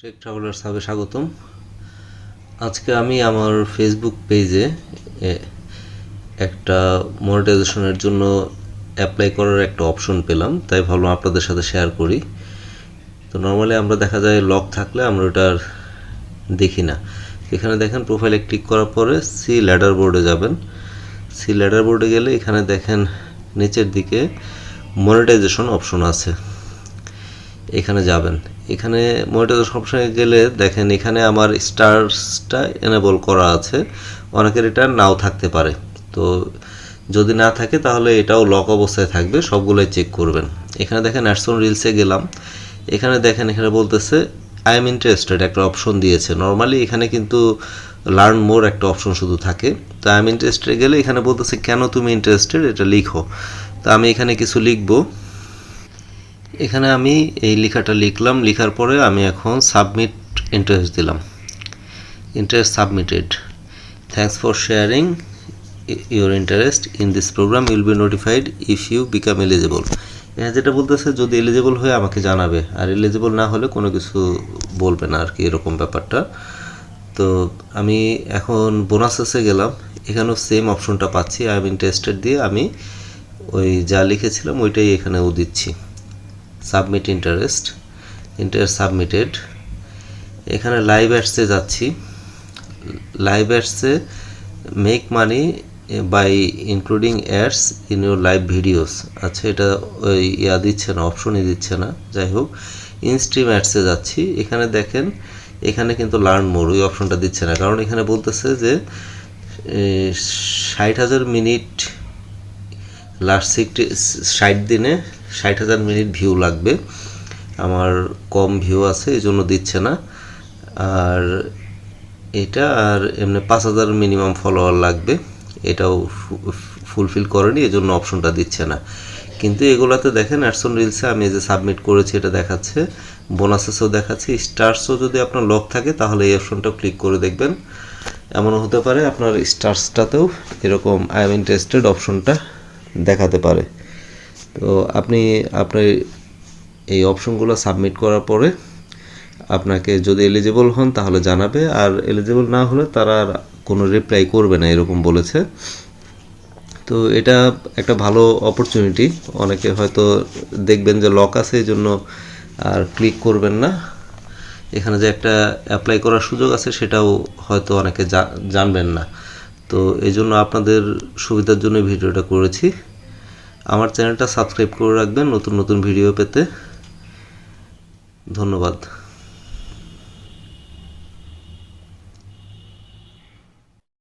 Trek travellers হাবে স্বাগতম। আজকে আমি আমার ফেসবুক পেজে একটা মনিটাইজেশনের জন্য অ্যাপ্লাই করার একটা অপশন পেলাম, তাই ভাবলাম আপনাদের সাথে শেয়ার করি। তো নর্মালি আমরা দেখা যায় লক থাকলে আমরা ওটা আর দেখি না। এখানে দেখেন প্রোফাইলে ক্লিক করার পরে সি ল্যাডার বোর্ডে যাবেন। সি ল্যাডার বোর্ডে গেলে এখানে দেখেন নিচের দিকে মনিটাইজেশন অপশন আছে। এখানে যাবেন। এখানে মনিটাইজেশন অপশনে গেলে দেখেন এখানে আমার স্টারসটা এনেবল করা আছে। অনেকের এটা নাও থাকতে পারে। তো যদি না থাকে তাহলে এটাও লক অবস্থায় থাকবে, সবগুলোই চেক করবেন। এখানে দেখেন অ্যাডসন রিলসে গেলাম। এখানে দেখেন, এখানে বলতেছে আই এম ইন্টারেস্টেড একটা অপশন দিয়েছে। নর্মালি এখানে কিন্তু লার্ন মোর একটা অপশন শুধু থাকে। তো আই এম ইন্টারেস্টেড গেলে এখানে বলতেছে, কেন তুমি ইন্টারেস্টেড এটা লিখো। তো আমি এখানে কিছু লিখব। এখানে আমি এই লেখাটা লিখলাম, লেখার পরে আমি এখন সাবমিট ইন্টারেস্ট দিলাম। Interest submitted thanks for sharing your interest in this programme will be notified if you become eligible এখানে যেটা বলতেছে, যদি এলিজেবল হয়ে আমাকে জানাবে। আর এলিজেবল না হলে কোনো কিছু বলবে না আর কি, এরকম ব্যাপারটা। তো আমি এখন বোনাসেসে গেলাম। এখানেও সেম অপশনটা পাচ্ছি। আই এম ইন্টারেস্টেড দিয়ে আমি ওই যা লিখেছিলাম, ওইটাই এখানেও দিচ্ছি। সাবমিট ইন্টারেস্ট ইন্টারেস্ট সাবমিটেড এখানে লাইভ অ্যাডসে যাচ্ছি। Live অ্যাডসে make money by including ads in your live videos আচ্ছা এটা ওই ইয়া দিচ্ছে না অপশনই দিচ্ছে না। যাই হোক ইনস্ট্রিম অ্যাডসে যাচ্ছি। এখানে দেখেন, এখানে কিন্তু লার্ন মোর ওই অপশনটা দিচ্ছে না। কারণ এখানে বলতেছে যে ষাট হাজার মিনিট লাস্ট সিক্সটি ষাট দিনে ষাট হাজার মিনিট ভিউ লাগবে। আমার কম ভিউ আছে এই জন্য দিচ্ছে না। আর এটা আর এমনি পাঁচ হাজার মিনিমাম ফলোয়ার লাগবে। এটাও ফুলফিল করেনি এই জন্য অপশনটা দিচ্ছে না। কিন্তু এগুলাতে দেখেন অ্যাডসন রিলসে আমি যে সাবমিট করেছি, এটা দেখাচ্ছে। বোনাসেসও দেখাচ্ছে। স্টার্সও যদি আপনার লক থাকে, তাহলে এই অপশনটাও ক্লিক করে দেখবেন। এমনও হতে পারে, আপনার স্টার্সটাতেও এরকম আই এম ইন্টারেস্টেড অপশনটা দেখাতে পারে। তো আপনি আপনার এই অপশনগুলো সাবমিট করার পরে আপনাকে যদি এলিজিবল হন তাহলে জানাবে, আর এলিজিবল না হলে তারা আর কোনো রিপ্লাই করবে না, এরকম বলেছে। তো এটা একটা ভালো অপরচুনিটি অনেকে হয়তো দেখবেন যে লক আছে এই জন্য আর ক্লিক করবেন না। এখানে যে একটা অ্যাপ্লাই করার সুযোগ আছে, সেটাও হয়তো অনেকে জানবেন না। তো এই জন্য আপনাদের সুবিধার জন্য ভিডিওটা করেছি। আমার চ্যানেলটা সাবস্ক্রাইব করে রাখবেন নতুন নতুন ভিডিও পেতে। ধন্যবাদ।